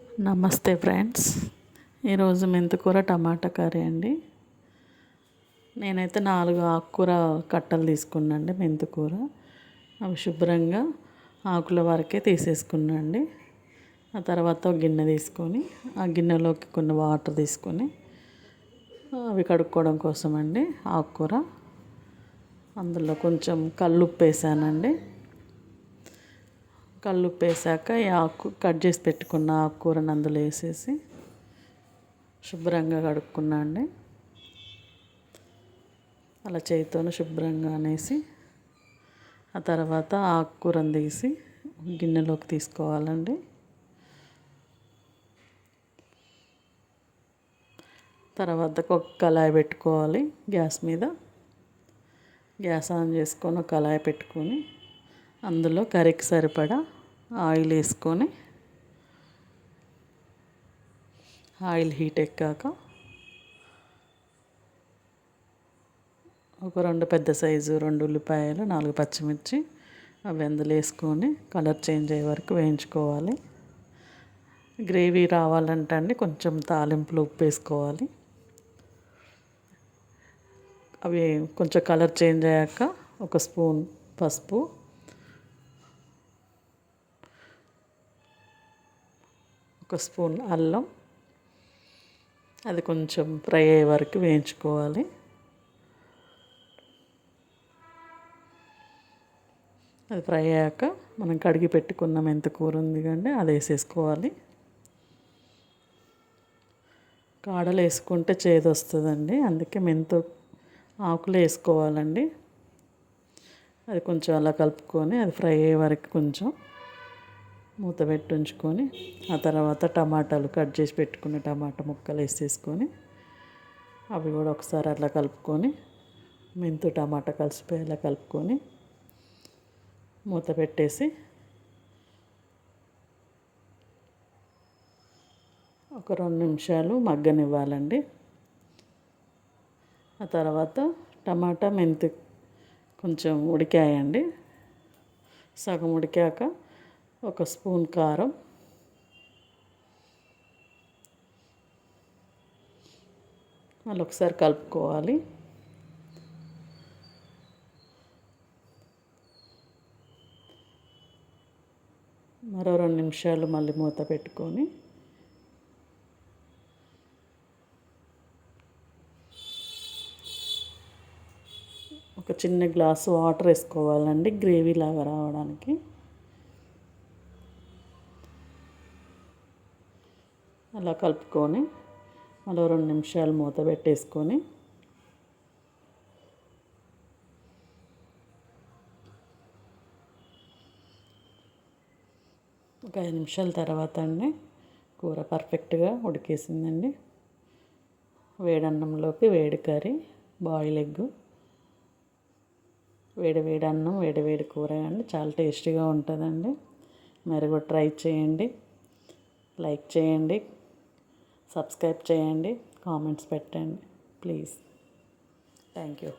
నమస్తే ఫ్రెండ్స్. ఈరోజు మెంతికూర టమాటా కర్రీ అండి. నేనైతే నాలుగు ఆకుకూర కట్టలు తీసుకున్నాండి మెంతికూర అవి శుభ్రంగా ఆకుల వరకే తీసేసుకున్నాండి ఆ తర్వాత ఒక గిన్నె తీసుకొని ఆ గిన్నెలోకి కొన్ని వాటర్ తీసుకొని అవి కడుక్కోవడం కోసం అండి ఆకుకూర. అందులో కొంచెం కల్లుప్పు వేసానండి. కల్లుప్పేసాక ఈ ఆకు కట్ చేసి పెట్టుకున్న ఆకుకూరను అందులో వేసేసి శుభ్రంగా కడుక్కున్నా అండి. అలా చేతితో శుభ్రంగా అనేసి ఆ తర్వాత ఆకుకూరను తీసి గిన్నెలోకి తీసుకోవాలండి. తర్వాత ఒక కళాయి పెట్టుకోవాలి గ్యాస్ మీద. గ్యాస్ ఆన్ చేసుకొని ఒక కళాయి పెట్టుకొని అందులో కర్రీకి సరిపడా ఆయిల్ వేసుకొని ఆయిల్ హీట్ ఎక్కాక ఒక రెండు పెద్ద సైజు రెండు ఉల్లిపాయలు నాలుగు పచ్చిమిర్చి అవి అందులో వేసుకొని కలర్ చేంజ్ అయ్యే వరకు వేయించుకోవాలి. గ్రేవీ రావాలంటే అండి కొంచెం తాలింపులు ఉప్పు వేసుకోవాలి. అవి కొంచెం కలర్ చేంజ్ అయ్యాక ఒక స్పూన్ పసుపు ఒక స్పూన్ అల్లం. అది కొంచెం ఫ్రై అయ్యే వరకు వేయించుకోవాలి. అది ఫ్రై అయ్యాక మనం కడిగి పెట్టుకున్న మెంత కూర ఉంది కండి అది వేసేసుకోవాలి. కాడలు వేసుకుంటే చేదు వస్తుందండి అందుకే మెంత ఆకులు వేసుకోవాలండి. అది కొంచెం అలా కలుపుకొని అది ఫ్రై అయ్యే వరకు కొంచెం మూత పెట్టి ఉంచుకొని ఆ తర్వాత టమాటాలు కట్ చేసి పెట్టుకున్న టమాటా ముక్కలు వేసేసుకొని అవి కూడా ఒకసారి అట్లా కలుపుకొని మెంతు టమాటా కలిసిపోయేలా కలుపుకొని మూత పెట్టేసి ఒక రెండు నిమిషాలు మగ్గనివ్వాలండి. ఆ తర్వాత టమాటా మెంతి కొంచెం ఉడికాయండి. సగం ఉడికాక ఒక స్పూన్ కారం. మళ్ళీ ఒకసారి కలుపుకోవాలి. మరో రెండు నిమిషాలు మళ్ళీ మూత పెట్టుకొని. ఒక చిన్న గ్లాసు వాటర్ వేసుకోవాలండి గ్రేవీ లాగా రావడానికి. అలా కలుపుకొని మరో రెండు నిమిషాలు మూత పెట్టేసుకొని ఒక ఐదు నిమిషాల తర్వాత అండి కూర పర్ఫెక్ట్గా ఉడికేసిందండి. వేడన్నంలోకి వేడి కర్రీ బాయిల్ ఎగ్ వేడి వేడి అన్నం వేడి వేడి కూర అండి. చాలా టేస్టీగా ఉంటుందండి. మీరు కూడా ట్రై చేయండి. లైక్ చేయండి. సబ్స్క్రైబ్ చేయండి కామెంట్స్ పెట్టండి ప్లీజ్. Thank you